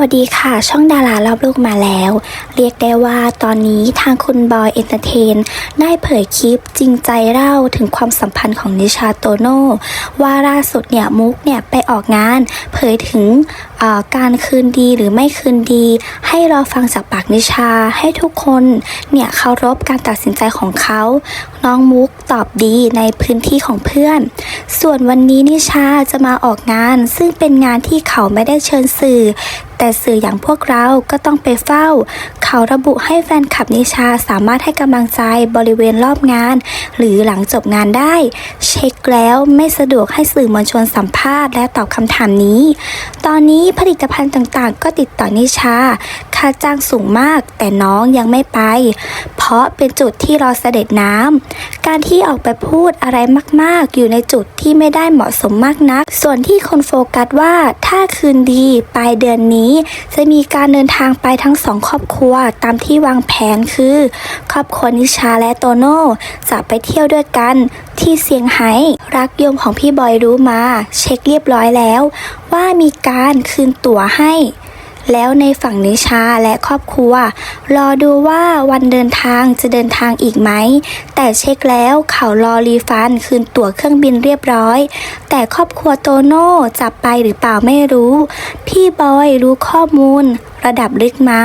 วัสดีค่ะ ช่องดารารอบโลกมาแล้ว เรียกได้ว่าตอนนี้ทางคุณบอยเอนเตอร์เทน ได้เผยคลิปจริงใจเล่าถึงความสัมพันธ์ของนิชาโตโน่ว่าล่าสุดเนี่ยมุกเนี่ยไปออกงาน เผยถึงการคืนดีหรือไม่คืนดี ให้รอฟังจากปากนิชาให้ทุกคนเนี่ยเคารพการตัดสินใจของเขา น้องมุกตอบดีในพื้นที่ของเพื่อน ส่วนวันนี้นิชาจะมาออกงาน ซึ่งเป็นงานที่เขาไม่ได้เชิญสื่อ แต่สื่ออย่างพวกเราก็ต้องไปเฝ้า เขาระบุให้แฟนคลับนิชาสามารถให้กำลังใจบริเวณรอบงาน หรือหลังจบงานได้ เช็คแล้วไม่สะดวกให้สื่อมวลชนสัมภาษณ์และตอบคำถามนี้ ตอนนี้ผลิตภัณฑ์ต่างๆ ก็ติดต่อนิชา ค่าจ้างสูงมาก แต่น้องยังไม่ไป เพราะเป็นจุดที่รอเสด็จน้ำการที่ออกไปพูดอะไรมาก ๆ อยู่ในจุดที่ไม่ได้เหมาะสมมากนัก ส่วนที่คนโฟกัสว่าถ้าคืนดีปลายเดือนนี้จะมีการเดินทางไปทั้งสองครอบครัวตามที่วางแผนคือ ครอบครัวนิชาและโตโน่จะไปเที่ยวด้วยกันที่เซียงไฮ้รักยมของพี่บอยรู้มา เช็คเรียบร้อยแล้ว ว่ามีการคืนตั๋วให้ แล้วในฝั่งนิชาและครอบครัว รอดูว่าวันเดินทางจะเดินทางอีกไหม แต่เช็คแล้วเขารอรีฟันคืนตั๋วเครื่องบินเรียบร้อย แต่ครอบครัวโตโน่จะไปหรือเปล่าไม่รู้ พี่บอยรู้ข้อมูลระดับลึกมา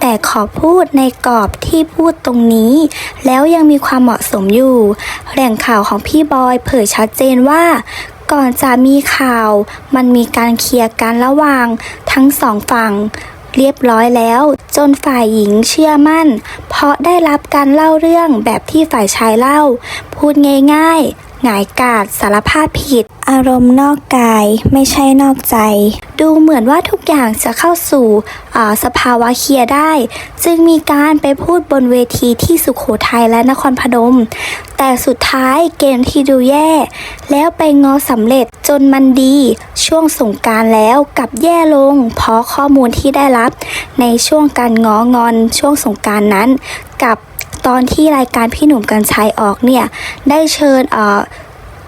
แต่ขอพูดในกรอบที่พูดตรงนี้ แล้วยังมีความเหมาะสมอยู่ แหล่งข่าวของพี่บอยเผยชัดเจนว่า ก่อนจะมีข่าว มันมีการเคลียร์กันระหว่างทั้งสองฝั่ง เรียบร้อยแล้ว จนฝ่ายหญิงเชื่อมั่น เพราะได้รับการเล่าเรื่องแบบที่ฝ่ายชายเล่า พูดง่ายๆ หงายกาดสารภาพผิด อารมณ์นอกกายไม่ใช่นอกใจ ดูเหมือนว่าทุกอย่างจะเข้าสู่สภาวะเคลียร์ได้ จึงมีการไปพูดบนเวทีที่สุขโขทัยและนครพนม แต่สุดท้ายเกมที่ดูแย่ แล้วไปงอสำเร็จจนมันดี ช่วงสงการแล้วกับแย่ลง เพราะข้อมูลที่ได้รับ ในช่วงการงองอนช่วงสงการนั้น กับตอนที่รายการพี่หนุ่มกัญชัยออกเนี่ย ได้เชิญเอ่อ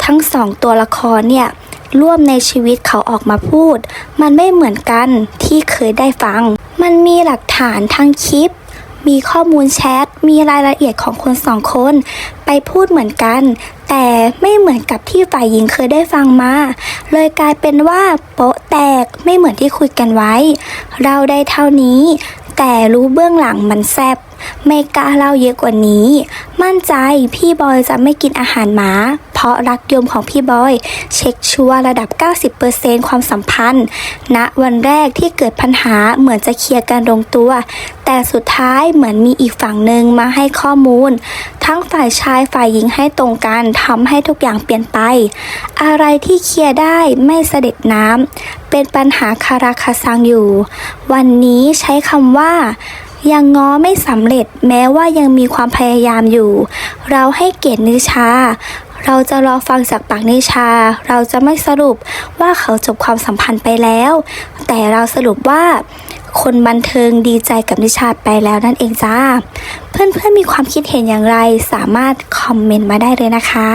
ทั้งสองตัวละครเนี่ยร่วมในชีวิตเขาออกมาพูด มันไม่เหมือนกันที่เคยได้ฟัง มันมีหลักฐานทั้งคลิป มีข้อมูลแชท มีรายละเอียดของคนสองคน ไปพูดเหมือนกัน แต่ไม่เหมือนกับที่ฝ่ายหญิงเคยได้ฟังมา เลยกลายเป็นว่าโป๊ะแตกไม่เหมือนที่คุยกันไว้ เราได้เท่านี้ แต่รู้เบื้องหลังมันแซบไม่กล้าเล่าเยอะกว่านี้ มั่นใจพี่บอยจะไม่กินอาหารหมาาะรักยมของพี่บอย เช็คชัวร์ระดับ 90%ความสัมพันธ์ณวันแรกที่เกิดปัญหาเหมือนจะเคลียร์กันลงตัว แต่สุดท้ายเหมือนมีอีกฝั่งหนึ่งมาให้ข้อมูล ทั้งฝ่ายชายฝ่ายหญิงให้ตรงกันทำให้ทุกอย่างเปลี่ยนไป อะไรที่เคลียร์ได้ไม่เสด็จน้ำเป็นปัญหาคาราคาซังอยู่ วันนี้ใช้คำว่ายังง้อไม่สำเร็จแม้ว่ายังมีความพยายามอยู่ เราให้เกียรตินิชา เราจะรอฟังจากปากนิชา เราจะไม่สรุปว่าเขาจบความสัมพันธ์ไปแล้ว แต่เราสรุปว่าคนบันเทิงดีใจกับนิชาไปแล้วนั่นเองจ้า เพื่อนๆมีความคิดเห็นอย่างไรสามารถคอมเมนต์มาได้เลยนะคะ